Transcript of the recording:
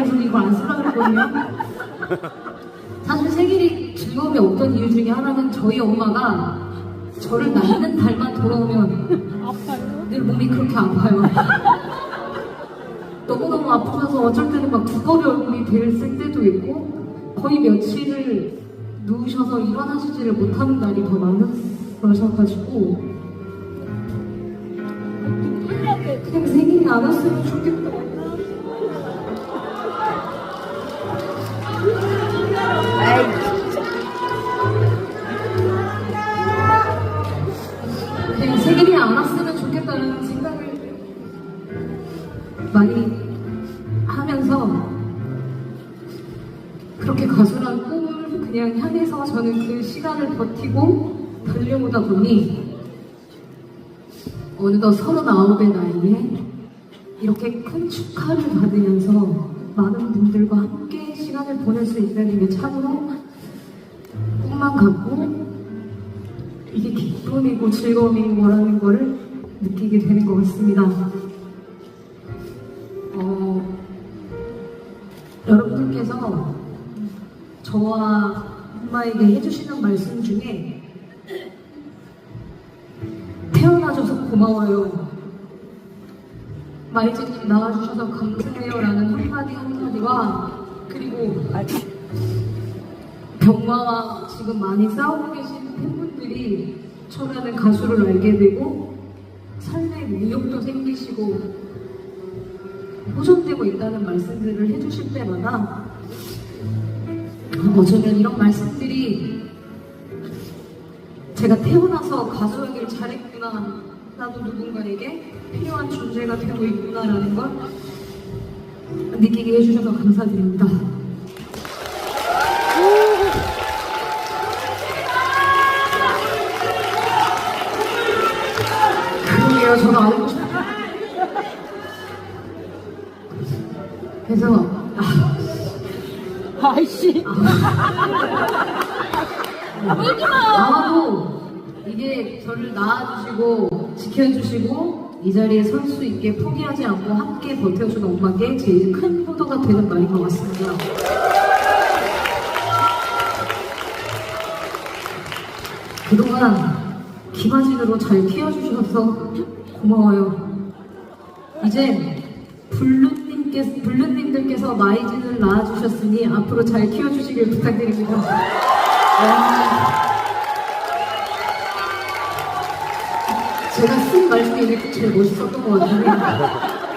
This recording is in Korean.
그래서 이거 안 쓰려고 했거든요. 사실 생일이 즐거움이 없던 이유 중에 하나는 저희 엄마가 저를 낳는 달만 돌아오면 늘 몸이 그렇게 아파요. 너무너무 아프셔서 어쩔 때는 막 두꺼비 얼굴이 됐을 때도 있고 거의 며칠을 누우셔서 일어나시지를 못하는 날이 더 많으셔가지고 그냥 생일이 안 왔으면 좋겠다. 좋겠다는 생각을 많이 하면서 그렇게 가수란 꿈을 그냥 향해서 저는 그 시간을 버티고 달려오다 보니 어느덧 서른아홉의 나이에 이렇게 큰 축하를 받으면서 많은 분들과 함께 시간을 보낼 수 있다는 게 참으로 꿈만 같고 이게 기쁨이고 즐거움인 거라는 거를 느끼게 되는 것 같습니다. 어, 여러분들께서 저와 엄마에게 해주시는 말씀 중에 태어나줘서 고마워요. 마이즈님 나와주셔서 감사해요 라는 한마디 한마디와 그리고 병마와 지금 많이 싸우고 계신 팬분들이 저라는 가수를 알게 되고 삶의 의욕도 생기시고 호전되고 있다는 말씀들을 해주실 때마다 어쩌면 이런 말씀들이 제가 태어나서 가수하기를 잘했구나 나도 누군가에게 필요한 존재가 되고 있구나라는 걸 느끼게 해주셔서 감사드립니다. 그러게요, 저도 싶어요. 그래서, 아, 아이씨. 아마도 이게 저를 낳아주시고 지켜주시고 이 자리에 설 수 있게 포기하지 않고 함께 버텨준 엄마께 제일 큰 효도가 되는 말인 것 같습니다. 그동안 기마진으로 잘 키워주셔서 고마워요. 이제 블루님께서, 블루님들께서 마이진을 낳아주셨으니 앞으로 잘 키워주시길 부탁드립니다. 와. 제가 쓴말 중에 이게 제일 멋있었던 것 같아요.